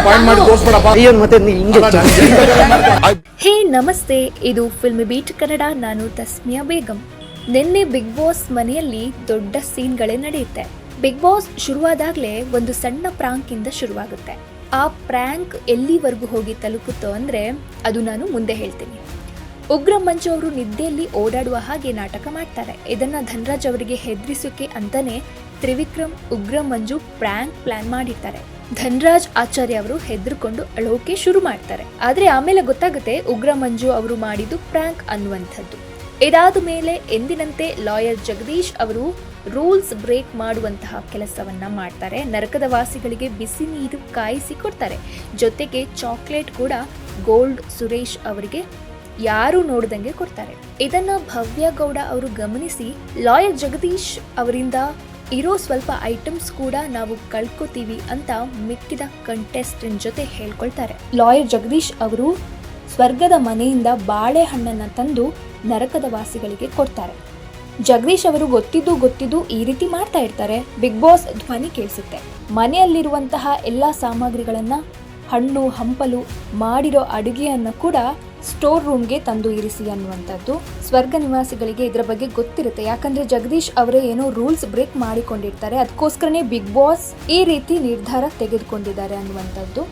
ಹೇ ನಮಸ್ತೆ. ಇದು film beat Kannada ನಾನು ತಸ್ಮಿಯಾ ಬೇಗಂ. ನಿನ್ನೆ ಬಿಗ್ ಬಾಸ್ ಮನೆಯಲ್ಲಿ ದೊಡ್ಡ ಸೀನ್ಗಳೇ ನಡೆಯುತ್ತೆ. ಬಿಗ್ ಬಾಸ್ ಶುರುವಾದಾಗಲೇ ಒಂದು ಸಣ್ಣ ಪ್ರಾಂಕ್ ಇಂದ ಶುರುವಾಗುತ್ತೆ. ಆ ಪ್ರಾಂಕ್ ಎಲ್ಲಿವರೆಗೂ ಹೋಗಿ ತಲುಪುತ್ತೋ ಅಂದ್ರೆ ಅದು ನಾನು ಮುಂದೆ ಹೇಳ್ತೀನಿ. ಉಗ್ರ ಮಂಜು ಅವರು ನಿದ್ದೆಯಲ್ಲಿ ಓಡಾಡುವ ಹಾಗೆ ನಾಟಕ ಮಾಡ್ತಾರೆ. ಇದನ್ನ ಧನರಾಜ್ ಅವರಿಗೆ ಹೆದರಿಸೋಕೆ ಅಂತಾನೆ ತ್ರಿವಿಕ್ರಮ್ ಉಗ್ರ ಮಂಜು ಪ್ರ್ಯಾಂಕ್ ಪ್ಲಾನ್ ಮಾಡಿರ್ತಾರೆ. ಧನರಾಜ್ ಆಚಾರ್ಯ ಅವರು ಹೆದರ್ಕೊಂಡು ಅಳೋಕೆ ಶುರು ಮಾಡ್ತಾರೆ. ಆದ್ರೆ ಆಮೇಲೆ ಗೊತ್ತಾಗುತ್ತೆ ಉಗ್ರ ಮಂಜು ಅವರು ಮಾಡಿದ್ದು ಪ್ರ್ಯಾಂಕ್ ಅನ್ನುವಂಥದ್ದು. ಇದಾದ ಮೇಲೆ ಎಂದಿನಂತೆ ಲಾಯರ್ ಜಗದೀಶ್ ಅವರು ರೂಲ್ಸ್ ಬ್ರೇಕ್ ಮಾಡುವಂತಹ ಕೆಲಸವನ್ನ ಮಾಡ್ತಾರೆ. ನರಕದ ವಾಸಿಗಳಿಗೆ ಬಿಸಿ ನೀರು ಕಾಯಿಸಿ ಕೊಡ್ತಾರೆ. ಜೊತೆಗೆ ಚಾಕ್ಲೇಟ್ ಕೂಡ ಗೋಲ್ಡ್ ಸುರೇಶ್ ಅವರಿಗೆ ಯಾರು ನೋಡ್ದಂಗೆ ಕೊಡ್ತಾರೆ. ಇದನ್ನ ಭವ್ಯ ಗೌಡ ಅವರು ಗಮನಿಸಿ ಲಾಯರ್ ಜಗದೀಶ್ ಅವರಿಂದ ಇರೋ ಸ್ವಲ್ಪ ಐಟಮ್ಸ್ ಕೂಡ ನಾವು ಕಳ್ಕೊತೀವಿ ಅಂತ ಮಿಕ್ಕಿದ ಕಂಟೆಸ್ಟೆಂಟ್ ಜೊತೆ ಹೇಳ್ಕೊಳ್ತಾರೆ. ಲಾಯರ್ ಜಗದೀಶ್ ಅವರು ಸ್ವರ್ಗದ ಮನೆಯಿಂದ ಬಾಳೆಹಣ್ಣನ್ನು ತಂದು ನರಕದ ವಾಸಿಗಳಿಗೆ ಕೊಡ್ತಾರೆ. ಜಗದೀಶ್ ಅವರು ಗೊತ್ತಿದ್ದು ಗೊತ್ತಿದ್ದು ಈ ರೀತಿ ಮಾಡ್ತಾ ಇರ್ತಾರೆ. ಬಿಗ್ ಬಾಸ್ ಧ್ವನಿ ಕೇಳಿಸುತ್ತೆ. ಮನೆಯಲ್ಲಿರುವಂತಹ ಎಲ್ಲ ಸಾಮಗ್ರಿಗಳನ್ನು ಹಣ್ಣು, ಹಂಪಲು, ಮಾಡಿರೋ ಅಡುಗೆಯನ್ನು ಕೂಡ ಸ್ಟೋರ್ ರೂಮ್ಗೆ ತಂದು ಇರಿಸಿ ಅನ್ನುವಂಥದ್ದು. ಸ್ವರ್ಗ ನಿವಾಸಿಗಳಿಗೆ ಇದರ ಬಗ್ಗೆ ಗೊತ್ತಿರುತ್ತೆ. ಯಾಕಂದ್ರೆ ಜಗದೀಶ್ ಅವರೇ ಏನೋ ರೂಲ್ಸ್ ಬ್ರೇಕ್ ಮಾಡಿಕೊಂಡಿರ್ತಾರೆ. ಅದಕ್ಕೋಸ್ಕರನೇ ಬಿಗ್ ಬಾಸ್ ಈ ರೀತಿ ನಿರ್ಧಾರ ತೆಗೆದುಕೊಂಡಿದ್ದಾರೆ ಅನ್ನುವಂಥದ್ದು.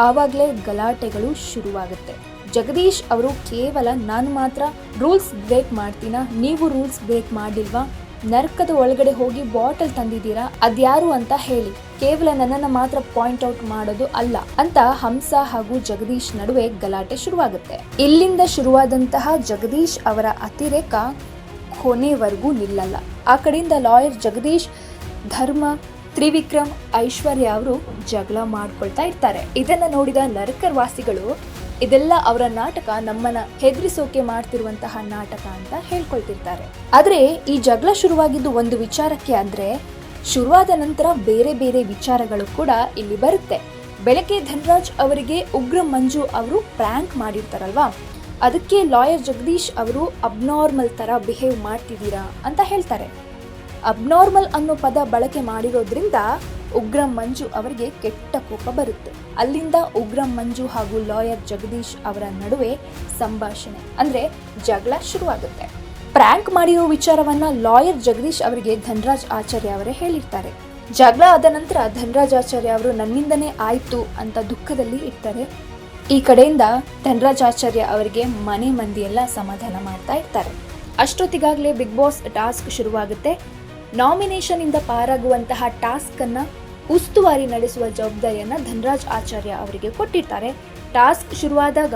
ಆವಾಗಲೇ ಗಲಾಟೆಗಳು ಶುರುವಾಗುತ್ತೆ. ಜಗದೀಶ್ ಅವರು ಕೇವಲ, ನಾನು ಮಾತ್ರ ರೂಲ್ಸ್ ಬ್ರೇಕ್ ಮಾಡ್ತೀನ? ನೀವು ರೂಲ್ಸ್ ಬ್ರೇಕ್ ಮಾಡಿಲ್ವಾ? ನರ್ಕದ ಒಳಗಡೆ ಹೋಗಿ ಬಾಟಲ್ ತಂದಿದ್ದೀರಾ? ಅದ್ಯಾರು ಅಂತ ಹೇಳಿ. ಕೇವಲ ನನ್ನನ್ನು ಮಾತ್ರ ಪಾಯಿಂಟ್ ಔಟ್ ಮಾಡೋದು ಅಲ್ಲ. ಅಂತ ಹಂಸ ಹಾಗೂ ಜಗದೀಶ್ ನಡುವೆ ಗಲಾಟೆ ಶುರುವಾಗುತ್ತೆ. ಇಲ್ಲಿಂದ ಶುರುವಾದಂತಹ ಜಗದೀಶ್ ಅವರ ಅತಿರೇಕ ಕೊನೆವರೆಗೂ ನಿಲ್ಲಲ್ಲ. ಆ ಕಡೆಯಿಂದ ಲಾಯರ್ ಜಗದೀಶ್, ಧರ್ಮ, ತ್ರಿವಿಕ್ರಮ್, ಐಶ್ವರ್ಯ ಅವರು ಜಗಳ ಮಾಡ್ಕೊಳ್ತಾ ಇರ್ತಾರೆ. ಇದನ್ನ ನೋಡಿದ ನರಕರ್ ವಾಸಿಗಳು ಇದೆಲ್ಲ ಅವರ ನಾಟಕ ನಮ್ಮನ್ನ ಹೆದರಿಸೋಕೆ ಮಾಡ್ತಿರುವಂತಹ ನಾಟಕ ಅಂತ ಹೇಳ್ಕೊಳ್ತಿರ್ತಾರೆ. ಆದ್ರೆ ಈ ಜಗಳ ಶುರುವಾಗಿದ್ದು ಒಂದು ವಿಚಾರಕ್ಕೆ ಅಂದ್ರೆ ಶುರುವಾದ ನಂತರ ಬೇರೆ ಬೇರೆ ವಿಚಾರಗಳು ಕೂಡ ಇಲ್ಲಿ ಬರುತ್ತೆ. ಬೆಳಗ್ಗೆ ಧನರಾಜ್ ಅವರಿಗೆ ಉಗ್ರ ಮಂಜು ಅವರು ಪ್ರ್ಯಾಂಕ್ ಮಾಡಿರ್ತಾರಲ್ವಾ? ಅದಕ್ಕೆ ಲಾಯರ್ ಜಗದೀಶ್ ಅವರು ಅಬ್ನಾರ್ಮಲ್ ತರ ಬಿಹೇವ್ ಮಾಡ್ತಿದ್ದೀರಾ ಅಂತ ಹೇಳ್ತಾರೆ. ಅಬ್ನಾರ್ಮಲ್ ಅನ್ನೋ ಪದ ಬಳಕೆ ಮಾಡಿರೋದ್ರಿಂದ ಉಗ್ರಂ ಮಂಜು ಅವರಿಗೆ ಕೆಟ್ಟ ಕೋಪ ಬರುತ್ತೆ. ಅಲ್ಲಿಂದ ಉಗ್ರಂ ಮಂಜು ಹಾಗೂ ಲಾಯರ್ ಜಗದೀಶ್ ಅವರ ನಡುವೆ ಸಂಭಾಷಣೆ, ಅಂದ್ರೆ ಜಗಳ ಶುರುವಾಗುತ್ತೆ. ಪ್ರ್ಯಾಂಕ್ ಮಾಡಿರೋ ವಿಚಾರವನ್ನ ಲಾಯರ್ ಜಗದೀಶ್ ಅವರಿಗೆ ಧನರಾಜ್ ಆಚಾರ್ಯ ಅವರೇ ಹೇಳಿರ್ತಾರೆ. ಜಗಳ ಆದ ನಂತರ ಧನರಾಜ್ ಆಚಾರ್ಯ ಅವರು ನನ್ನಿಂದನೇ ಆಯ್ತು ಅಂತ ದುಃಖದಲ್ಲಿ ಇರ್ತಾರೆ. ಈ ಕಡೆಯಿಂದ ಧನರಾಜ್ ಆಚಾರ್ಯ ಅವರಿಗೆ ಮನೆ ಮಂದಿ ಎಲ್ಲ ಸಮಾಧಾನ ಮಾಡ್ತಾ ಇರ್ತಾರೆ. ಅಷ್ಟೊತ್ತಿಗಾಗಲೇ ಬಿಗ್ ಬಾಸ್ ಟಾಸ್ಕ್ ಶುರುವಾಗುತ್ತೆ. ನಾಮಿನೇಷನ್ ಇಂದ ಪಾರಾಗುವಂತಹ ಟಾಸ್ಕ್ ಅನ್ನ ಉಸ್ತುವಾರಿ ನಡೆಸುವ ಜವಾಬ್ದಾರಿಯನ್ನು ಧನರಾಜ್ ಆಚಾರ್ಯ ಅವರಿಗೆ ಕೊಟ್ಟಿರ್ತಾರೆ. ಟಾಸ್ಕ್ ಶುರುವಾದಾಗ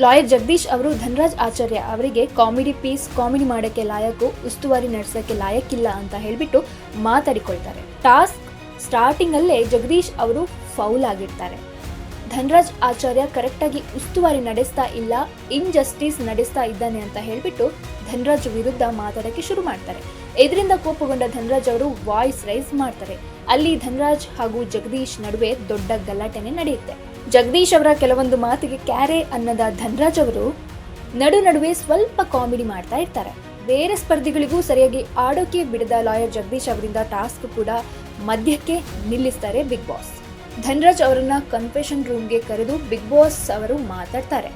ಲಾಯರ್ ಜಗದೀಶ್ ಅವರು, ಧನರಾಜ್ ಆಚಾರ್ಯ ಅವರಿಗೆ ಕಾಮಿಡಿ ಪೀಸ್, ಕಾಮಿಡಿ ಮಾಡೋಕ್ಕೆ ಲಾಯಕು, ಉಸ್ತುವಾರಿ ನಡೆಸೋಕ್ಕೆ ಲಾಯಕ್ಕಿಲ್ಲ ಅಂತ ಹೇಳಿಬಿಟ್ಟು ಮಾತಾಡಿಕೊಳ್ತಾರೆ. ಟಾಸ್ಕ್ ಸ್ಟಾರ್ಟಿಂಗಲ್ಲೇ ಜಗದೀಶ್ ಅವರು ಫೌಲ್ ಆಗಿರ್ತಾರೆ. ಧನರಾಜ್ ಆಚಾರ್ಯ ಕರೆಕ್ಟಾಗಿ ಉಸ್ತುವಾರಿ ನಡೆಸ್ತಾ ಇಲ್ಲ, ಇನ್ಜಸ್ಟಿಸ್ ನಡೆಸ್ತಾ ಇದ್ದಾನೆ ಅಂತ ಹೇಳಿಬಿಟ್ಟು ಧನರಾಜ್ ವಿರುದ್ಧ ಮಾತಾಡೋಕ್ಕೆ ಶುರು ಮಾಡ್ತಾರೆ. ಇದರಿಂದ ಕೋಪಗೊಂಡ ಧನರಾಜ್ ಅವರು ವಾಯ್ಸ್ ರೈಸ್ ಮಾಡ್ತಾರೆ. ಅಲ್ಲಿ ಧನರಾಜ್ ಹಾಗೂ ಜಗದೀಶ್ ನಡುವೆ ದೊಡ್ಡ ಗಲಾಟೆನೆ ನಡೆಯುತ್ತೆ. ಜಗದೀಶ್ ಅವರ ಕೆಲವೊಂದು ಮಾತಿಗೆ ಕ್ಯಾರೆ ಅನ್ನದ ಧನರಾಜ್ ಅವರು ನಡು ನಡುವೆ ಸ್ವಲ್ಪ ಕಾಮಿಡಿ ಮಾಡ್ತಾ ಇರ್ತಾರೆ. ಬೇರೆ ಸ್ಪರ್ಧಿಗಳಿಗೂ ಸರಿಯಾಗಿ ಆಡೋಕೆ ಬಿಡದ ಲಾಯರ್ ಜಗದೀಶ್ ಅವರಿಂದ ಟಾಸ್ಕ್ ಕೂಡ ಮಧ್ಯಕ್ಕೆ ನಿಲ್ಲಿಸ್ತಾರೆ ಬಿಗ್ ಬಾಸ್. ಧನರಾಜ್ ಅವರನ್ನ ಕನ್ಫೆಷನ್ ರೂಮ್ಗೆ ಕರೆದು ಬಿಗ್ ಬಾಸ್ ಅವರು ಮಾತಾಡ್ತಾರೆ.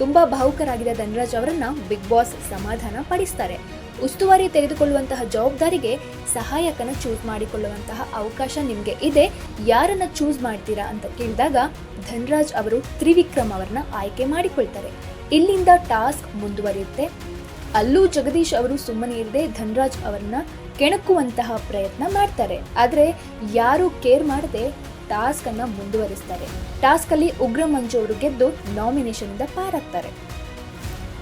ತುಂಬಾ ಭಾವುಕರಾಗಿದ್ದ ಧನರಾಜ್ ಅವರನ್ನ ಬಿಗ್ ಬಾಸ್ ಸಮಾಧಾನ ಪಡಿಸ್ತಾರೆ. ಉಸ್ತುವಾರಿ ತೆಗೆದುಕೊಳ್ಳುವಂತಹ ಜವಾಬ್ದಾರಿಗೆ ಸಹಾಯಕನ ಚೂಸ್ ಮಾಡಿಕೊಳ್ಳುವಂತಹ ಅವಕಾಶ ನಿಮಗೆ ಇದೆ. ಯಾರನ್ನ ಚೂಸ್ ಮಾಡ್ತೀರಾ ಅಂತ ಕೇಳಿದಾಗ ಧನ್ರಾಜ್ ಅವರು ತ್ರಿವಿಕ್ರಮ್ ಅವರನ್ನ ಆಯ್ಕೆ ಮಾಡಿಕೊಳ್ತಾರೆ. ಇಲ್ಲಿಂದ ಟಾಸ್ಕ್ ಮುಂದುವರಿಯುತ್ತೆ. ಅಲ್ಲೂ ಜಗದೀಶ್ ಅವರು ಸುಮ್ಮನೆ ಇರದೆ ಧನ್ರಾಜ್ ಅವರನ್ನ ಕೆಣಕುವಂತಹ ಪ್ರಯತ್ನ ಮಾಡ್ತಾರೆ. ಆದ್ರೆ ಯಾರು ಕೇರ್ ಮಾಡದೆ ಟಾಸ್ಕ್ ಅನ್ನ ಮುಂದುವರಿಸ್ತಾರೆ. ಟಾಸ್ಕ್ ಅಲ್ಲಿ ಉಗ್ರ ಮಂಜು ಅವರು ಗೆದ್ದು ನಾಮಿನೇಷನ್ ಇಂದ ಪಾರಾಗ್ತಾರೆ.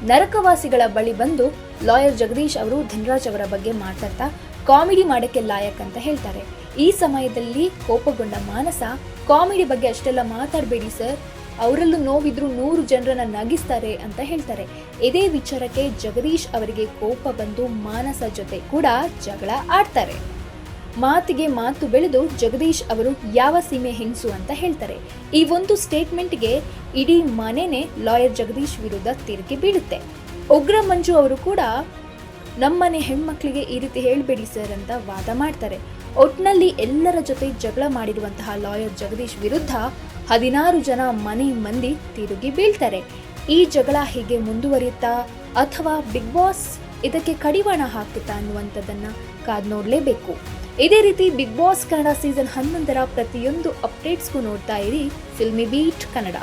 ನರಕವಾಸಿಗಳ ಬಳಿ ಬಂದು ಲಾಯರ್ ಜಗದೀಶ್ ಅವರು ಧನರಾಜ್ ಅವರ ಬಗ್ಗೆ ಮಾತಾಡ್ತಾ ಕಾಮಿಡಿ ಮಾಡಕ್ಕೆ ಲಾಯಕ್ ಅಂತ ಹೇಳ್ತಾರೆ. ಈ ಸಮಯದಲ್ಲಿ ಕೋಪಗೊಂಡ ಮಾನಸ, ಕಾಮಿಡಿ ಬಗ್ಗೆ ಅಷ್ಟೆಲ್ಲ ಮಾತಾಡಬೇಡಿ ಸರ್. ಅವರಲ್ಲೂ ನೋವಿದ್ರು ನೂರು ಜನರನ್ನ ನಗಿಸ್ತಾರೆ ಅಂತ ಹೇಳ್ತಾರೆ. ಇದೇ ವಿಚಾರಕ್ಕೆ ಜಗದೀಶ್ ಅವರಿಗೆ ಕೋಪ ಬಂದು ಮಾನಸ ಜೊತೆ ಕೂಡ ಜಗಳ ಆಡ್ತಾರೆ. ಮಾತಿಗೆ ಮಾತು ಬೆಳೆದು ಜಗದೀಶ್ ಅವರು ಯಾವ ಸೀಮೆ ಹೆಂಗಸು ಅಂತ ಹೇಳ್ತಾರೆ. ಈ ಒಂದು ಸ್ಟೇಟ್ಮೆಂಟ್ಗೆ ಇಡೀ ಮನೆನೇ ಲಾಯರ್ ಜಗದೀಶ್ ವಿರುದ್ಧ ತಿರುಗಿ ಬೀಳುತ್ತೆ. ಉಗ್ರ ಮಂಜು ಅವರು ಕೂಡ ನಮ್ಮನೆ ಹೆಣ್ಮಕ್ಳಿಗೆ ಈ ರೀತಿ ಹೇಳಬೇಡಿ ಸರ್ ಅಂತ ವಾದ ಮಾಡ್ತಾರೆ. ಒಟ್ನಲ್ಲಿ ಎಲ್ಲರ ಜೊತೆ ಜಗಳ ಮಾಡಿರುವಂತಹ ಲಾಯರ್ ಜಗದೀಶ್ ವಿರುದ್ಧ ಹದಿನಾರು ಜನ ಮನೆ ಮಂದಿ ತಿರುಗಿ ಬೀಳ್ತಾರೆ. ಈ ಜಗಳ ಹೀಗೆ ಮುಂದುವರಿಯುತ್ತಾ ಅಥವಾ ಬಿಗ್ ಬಾಸ್ ಇದಕ್ಕೆ ಕಡಿವಾಣ ಹಾಕುತ್ತಾ ಅನ್ನುವಂಥದ್ದನ್ನು ಕಾದ್ ನೋಡಲೇಬೇಕು ಇದೇ ರೀತಿ ಬಿಗ್ ಬಾಸ್ ಕನ್ನಡ ಸೀಸನ್ ಹನ್ನೊಂದರ ಪ್ರತಿಯೊಂದು ಅಪ್ಡೇಟ್ಸ್ಗೂ ನೋಡ್ತಾ ಇರಿ. Filmy beet Kannada